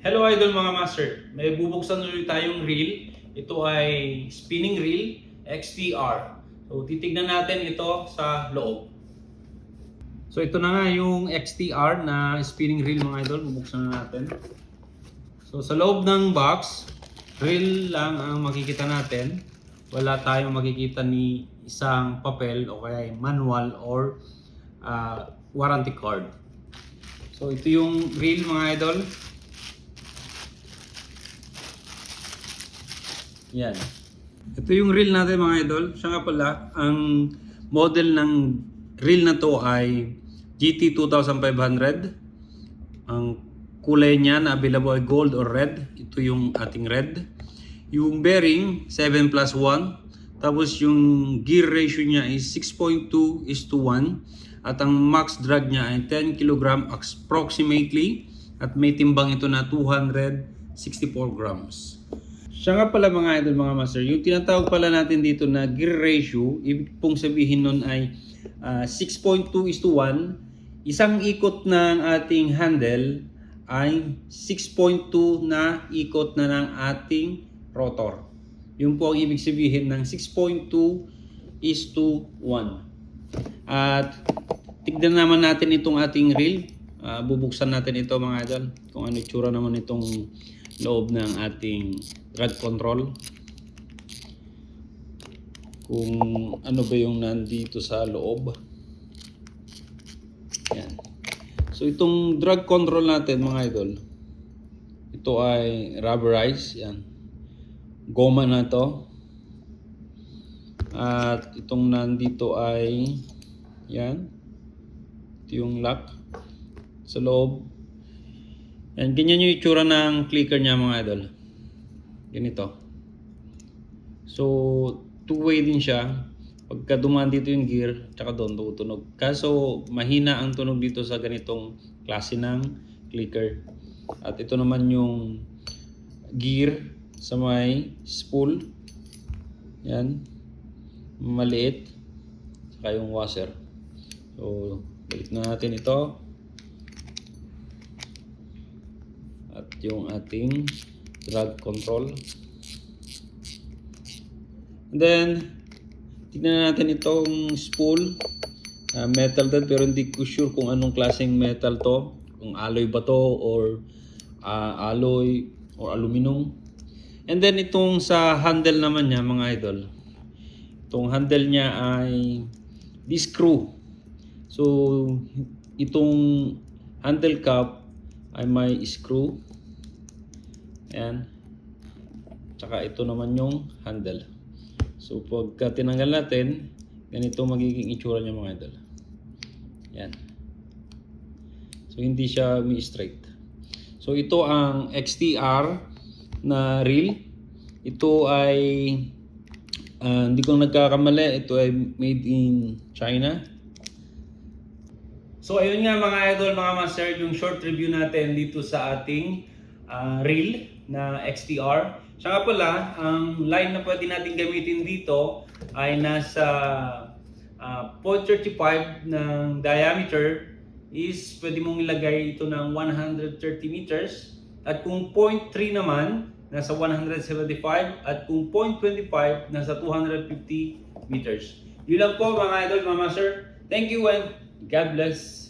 Hello idol mga master, may bubuksan ulit tayong reel. Ito ay spinning reel XTR. So titignan natin ito sa loob. So ito na nga yung XTR na spinning reel mga idol, bubuksan na natin. So sa loob ng box, reel lang ang makikita natin. Wala tayong makikita ni isang papel o kaya manual or ah, warranty card. So ito yung reel mga idol. Yan. Ito yung reel natin mga idol. Siya nga pala, ang model ng reel na to ay GT 2500. Ang kulay niya na available ay gold or red. Ito yung ating red. Yung bearing, 7 plus 1. Tapos yung gear ratio niya is 6.2 is to 1. At ang max drag niya ay 10 kg approximately. At may timbang ito na 264 grams. Siya nga pala mga idol, mga master, yung tinatawag pala natin dito na gear ratio, ibig pong sabihin nun ay ah, 6.2 is to 1. Isang ikot ng ating handle ay 6.2 na ikot na ng ating rotor. Yun po ang ibig sabihin ng 6.2 is to 1. At tignan naman natin itong ating reel. Ah, bubuksan natin ito mga idol. Kung ano itsura naman itong loob ng ating drag control. Kung ano ba yung nandito sa loob. Yan. So itong drag control natin mga idol. Ito ay rubberized. Yan. Goma na to. At itong nandito ay yan. Ito yung lock sa loob. Yan, ganyan yung itsura ng clicker niya mga idol. Ganito. So, two-way din siya. Pagka dumaan dito yung gear, tsaka doon tutunog. Kaso, mahina ang tunog dito sa ganitong klase ng clicker. At ito naman yung gear sa may spool. Yan. Maliit. Saka yung washer. So, balik na natin ito. At yung ating drag control. And then, tignan natin itong spool. Ah, metal din pero hindi ko sure kung anong klaseng metal to. Kung alloy ba to or ah, alloy or aluminum. And then itong sa handle naman niya mga idol. Itong handle niya ay this screw. So itong handle cap ay may screw. Ayan. Tsaka ito naman yung handle. So pagka tinanggal natin, ganito magiging itsura niya mga idol. Yan. So hindi siya mi-straight. So ito ang XTR na reel. Ito ay ah, hindi ko nagkakamali, ito ay made in China. So ayun nga mga idol, mga master, yung short review natin dito sa ating ah, reel na XTR. Siya pala, ang line na pwede natin gamitin dito ay nasa ah, 0.35 ng diameter is pwede mong ilagay ito ng 130 meters at kung 0.3 naman nasa 175 at kung 0.25 nasa 250 meters. Yun lang po mga idol, mga master. Thank you and God bless.